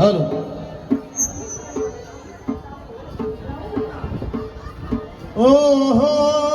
Hello ও হো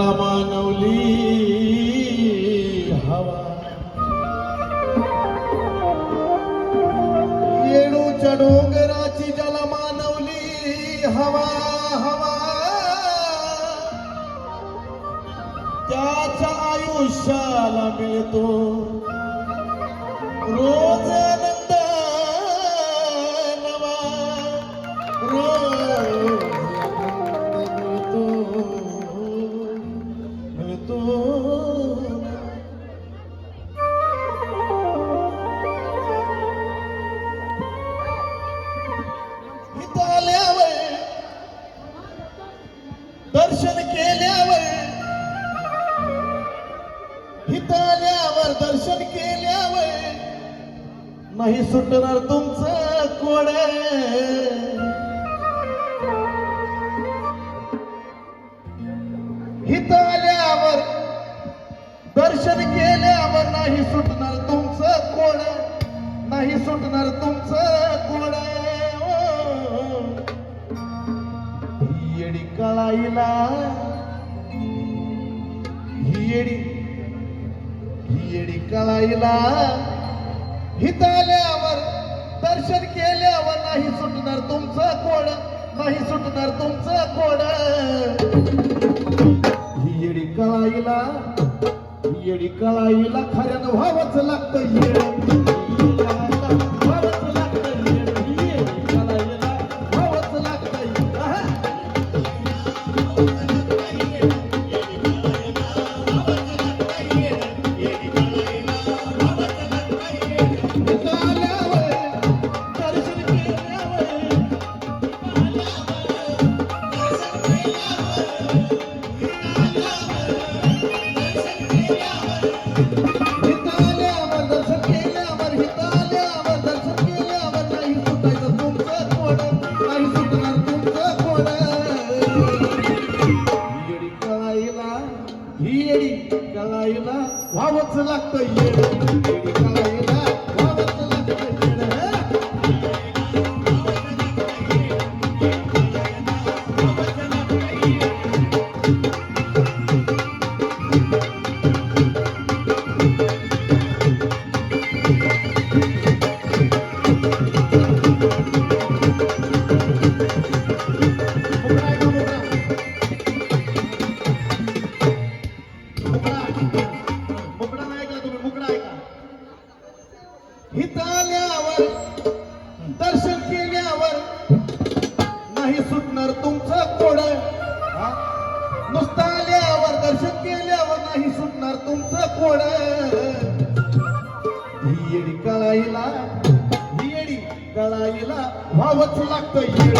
जल मानवली हवा. येणूच्या डोंगराची ज्याला मानवली हवा हवा. त्याच्या आयुष्याला मिळतो. इथं आल्यावर दर्शन केल्यावर इथं आल्यावर दर्शन केल्यावर नाही सुटणार तुमचं कोड. इथं आल्यावर दर्शन केल्यावर नाही सुटणार तुमचं कोड. नाही सुटणार तुमचं कोड. आईला. ही येडी ही येडी कळाईला. हित आल्यावर दर्शन केल्यावर नाही सुटणार तुमचं कोड नाही सुटणार तुमचं कोड. ही येडी कळाईला ही येडी कळाईला खऱ्यानं व्हावंच लागतं येड. ही येडी कळाईला व्हावंच लागतं येड येडी. नाही सुटणार तुमचं कोड. नुसतं आल्यावर दर्शन केल्यावर नाही सुटणार तुमचं कोड. ही येडी कळाईला ही येडी कळाईला व्हावंच लागतं येड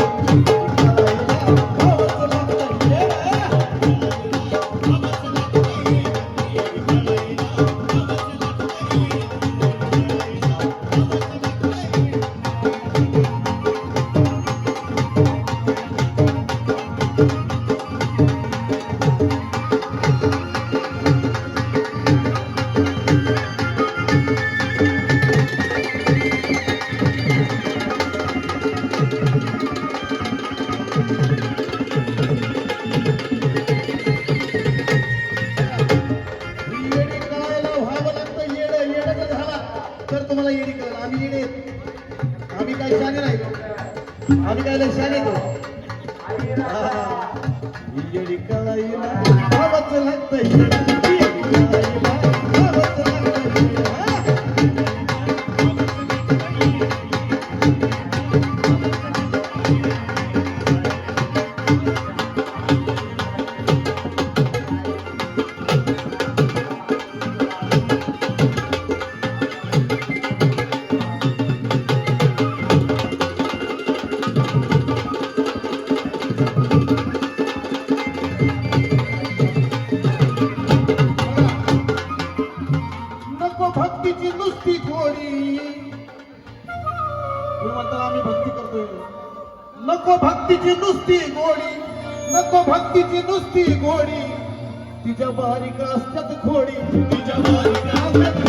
तिची नुसती गोडी तिच्या बारीक असतात खोडी. तिच्या बारीक असतात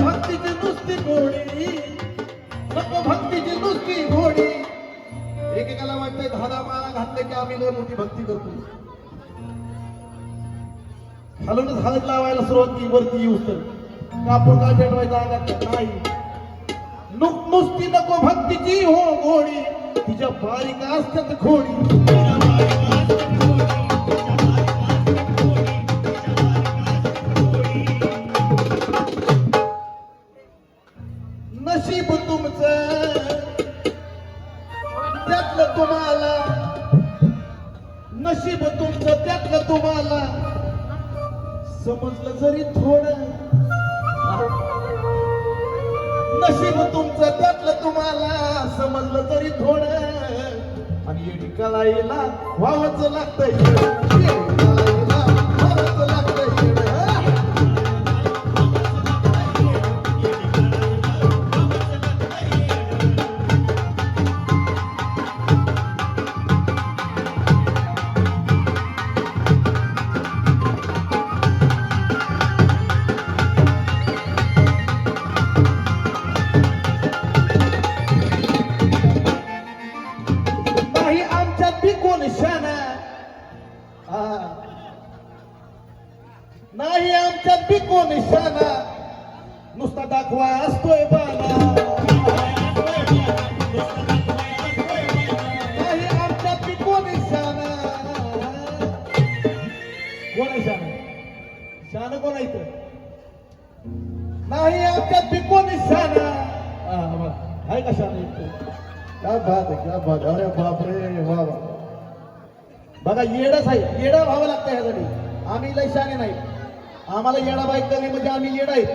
भक्तीची नुसती गोडी नको भक्तीची नुसती एकेकाला वाटतंय दहा माळा घातले की आम्ही लय मोठी भक्ती करतो. खालूनच हळद लावायला सुरुवात केली वरती येऊ तर. कापूर काय पेटवायचा नाही. नुसती नको भक्तीची हो गोडी तिच्या बारीक असतात खोडी. येडका लाईला वावच लागतं नाही आमच्यात बी कोण आहे का काय बात आहे क्या बात अरे बापरे वा वा. बघा येडच आहे येडा व्हावं लागतं ह्यासाठी. आम्ही लय शाने नाही. आम्हाला येडा बाईक करणे म्हणजे आम्ही येड आहेत.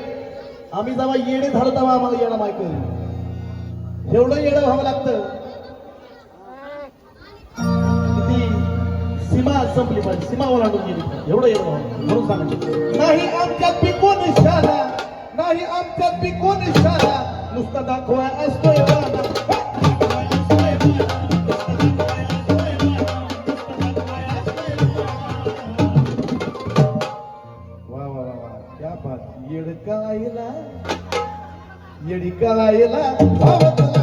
आम्ही जेव्हा येडे झालो तेव्हा आम्हाला येडा बाईक करणे एवढं येडं व्हावं लागतं. किती सीमा संपली पाहिजे. सीमा ओलांडून गेली एवढं येडं व्हावं म्हणून सांगायचं नाही आमच्या बी कोण नाही आमच्यात बी कोण इशारा? नुसता दाखवा असतोय वादा. वा वा वा क्या बात. येडकायला येडकायला भावत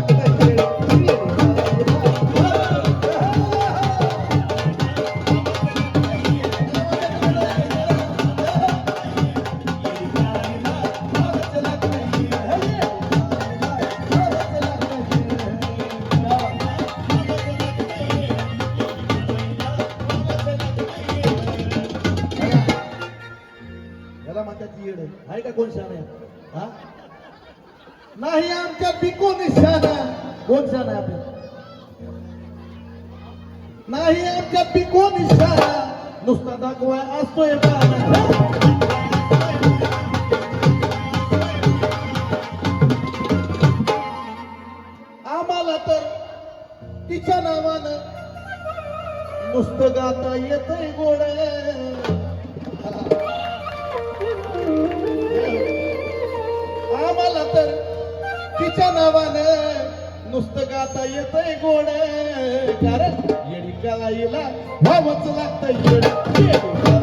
तिच्या नावानं नुसतं गाता येतंय गोड. आम्हाला तर तिच्या नावानं नुसतं गाता येतंय गोड. कारण येडी कलाईला भावच लागतं येडी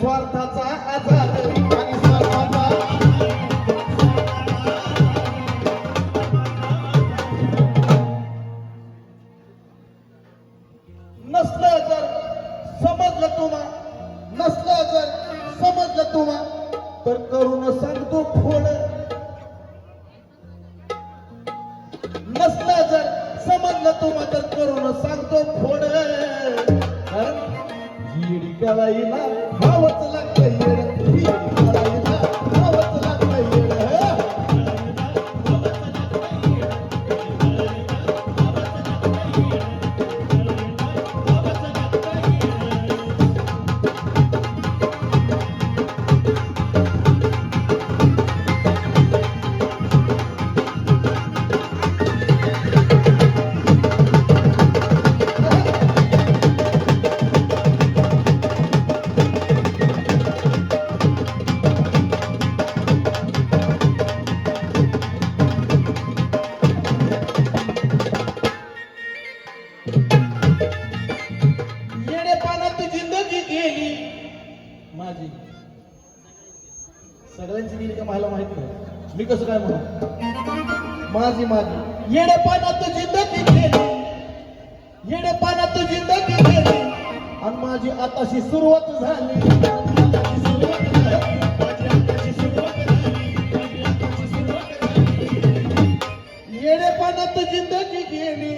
cuarta. माझी आताशी सुरुवात झाली. जिंदगी गेली.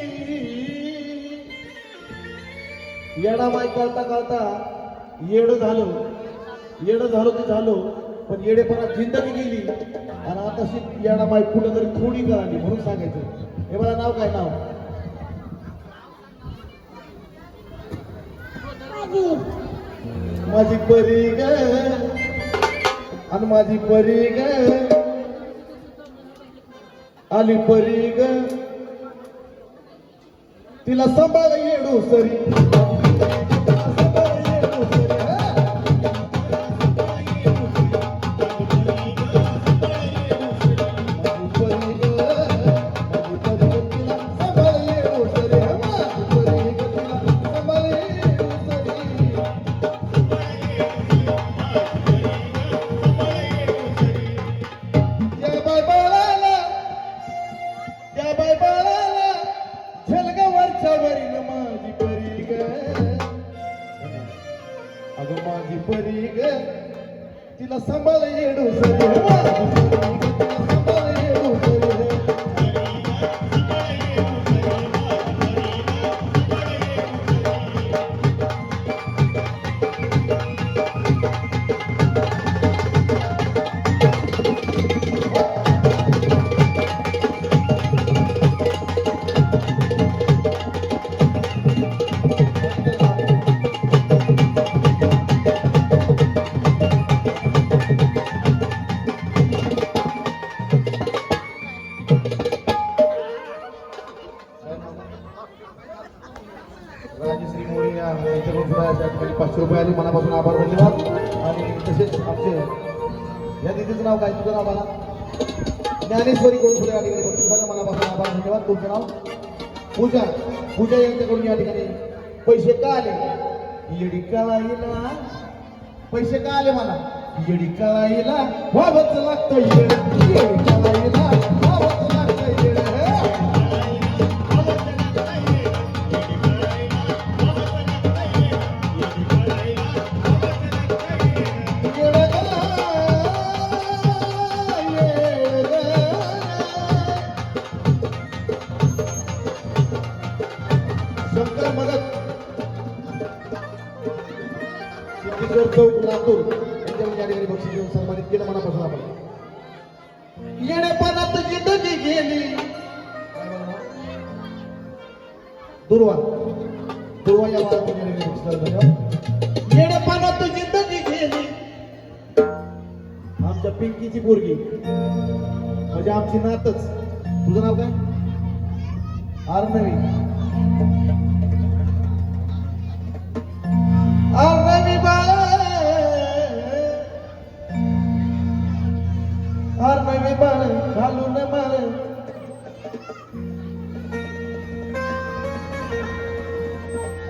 येडा माय कळता कळता येडं झालो. येडं झालो ते झालो पण येडेपणा जिंदगी गेली. आणि आता येडा माय कुठं तरी थोडी करावी म्हणून सांगायचं. हे मला नाव काय नाव? माझी परी ग. आणि माझी परी ग. आली परी ग. तिला सांभाळ येडू सरी. पूजा पूजा यांच्याकडून या ठिकाणी पैसे का आले? येडी कळाईला पैसे का आले मला? येडी कळाईला व्हावंच लागतं येडी दुर्वा. दुर्वा या येडपाना तुझी दगी घेली आमच्या पिंकीची पोरगी. म्हणजे आमची नातच. तुझं नाव काय? आर्नवी.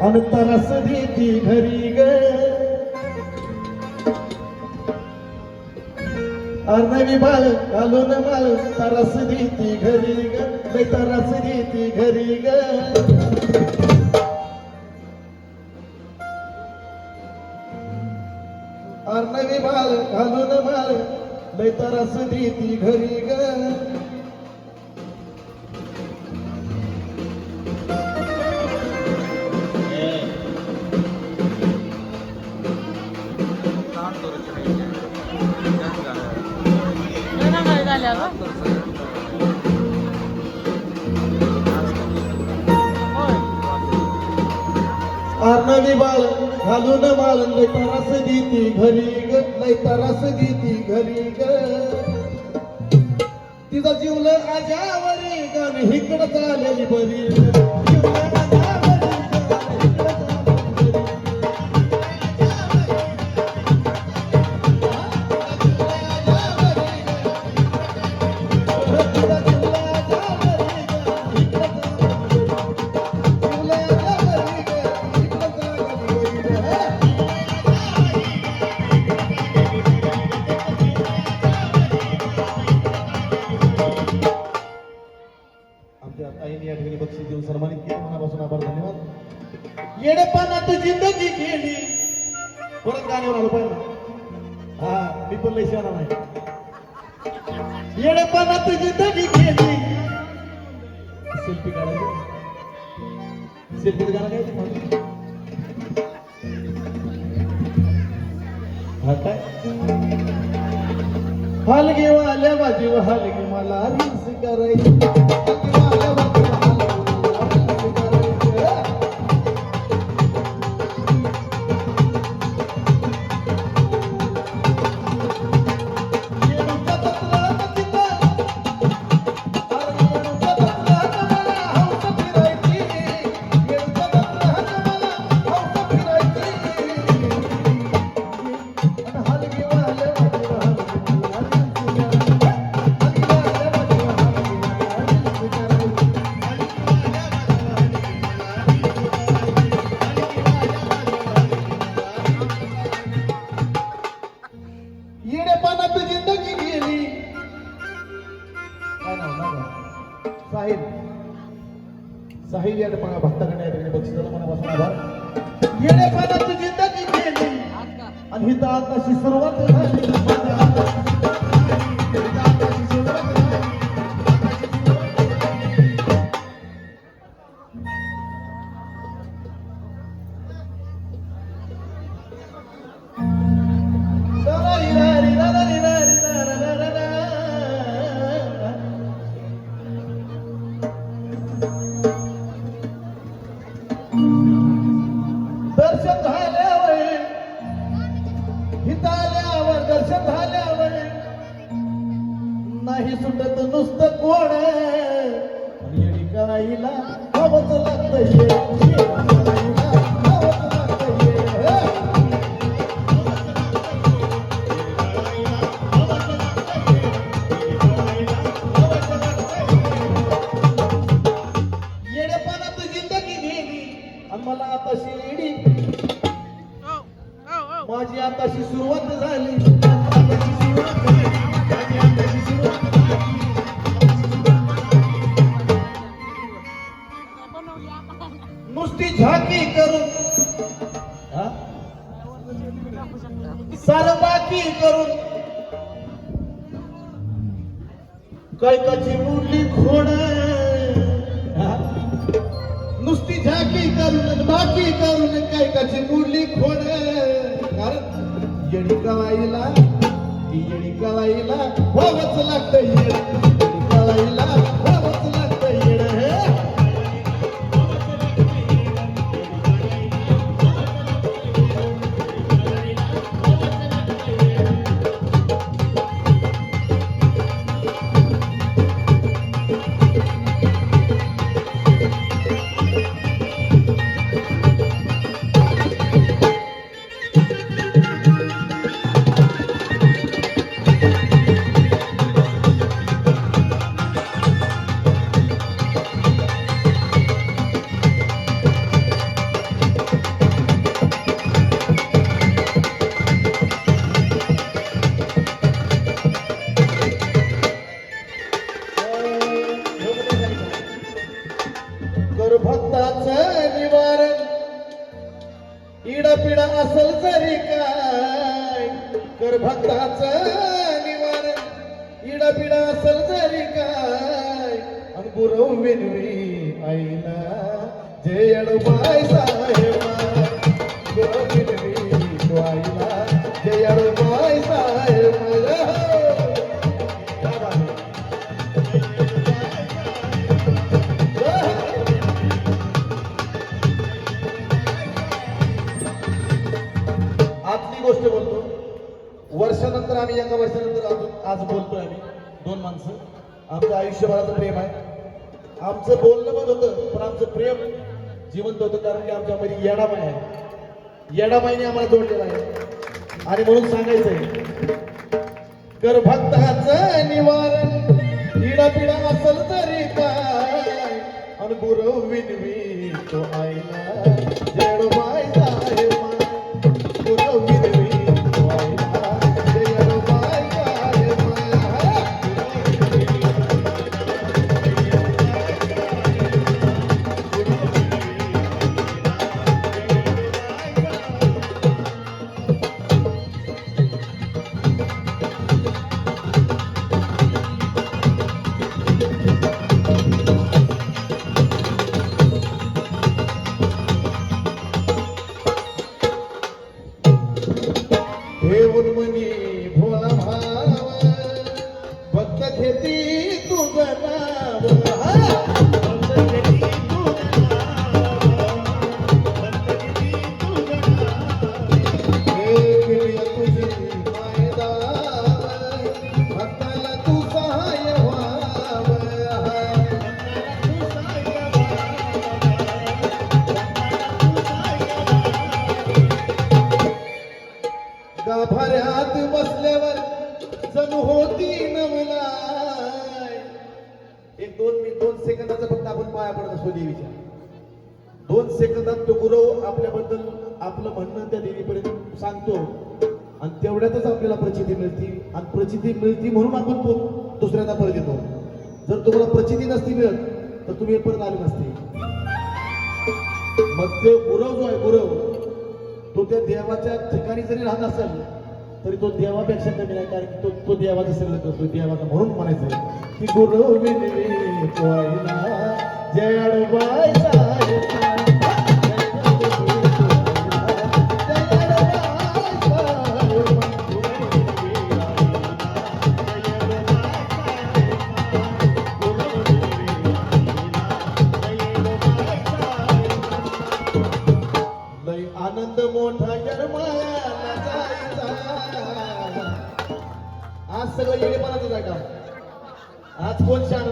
अंतरस देती घरी ग। अर्धवी बाल घालून माल तरस देती घरी ग मी तरस देती घरी ग। अर्णवी बाल घालून माल मी तरस देती घरी ग। घालून माळ लय तरस देती घरी ग लय तरस देती घरी ग. तिचा जीवलं आजावरी गण हिकडं चालेली बरी सेल्फी काढायची. सेल्फी गाणं काय हा हलगी वाल्या बाजी हलगी मला रील्स करायची. आणि हिथं सुरुवात नुसती झाकी करून सरबाकी करून. कैकाची मुरली खोड नुसती झाकी करून बाकी करून कैकाची मुरली खोड. कारण येडी कवाईला ती येडी कवाईला व्हावंच लागतं येड येडी कवाईला. आणि गुरव विनवी आईला. जय अडबाई साहेबा. गुरव विनवी तो आईला. जय अडबाई साहेब. क्या बात आजची गोष्ट बोलतो. वर्षानंतर आम्ही एका वर्षानंतर अजून आज बोलतोय आम्ही. दोन माणसं. आमचं आयुष्यभराचं प्रेम आहे. आमचं बोलणं पण होतं पण आमचं प्रेम जिवंत होतं कारण की आमच्यामध्ये येडामाय आहे. येडामाईने आम्हाला जोडलेला आहे. आणि म्हणून सांगायचंय कर भक्ताचं निवारण इडा पिडा असल तरी काय? आणि गुरव विनवी तो आईला नाव प्रचिती नसती मिळत तर तुम्ही परत आले नसते. मग ते गुरव जो आहे गुरव तो त्या देवाच्या ठिकाणी जरी राहत असेल तरी तो देवापेक्षा कमी नाही कारण की तो तो देवाचा सगळं करतो देवाचा म्हणून म्हणायचं. की गुरव विनवी कोयना जय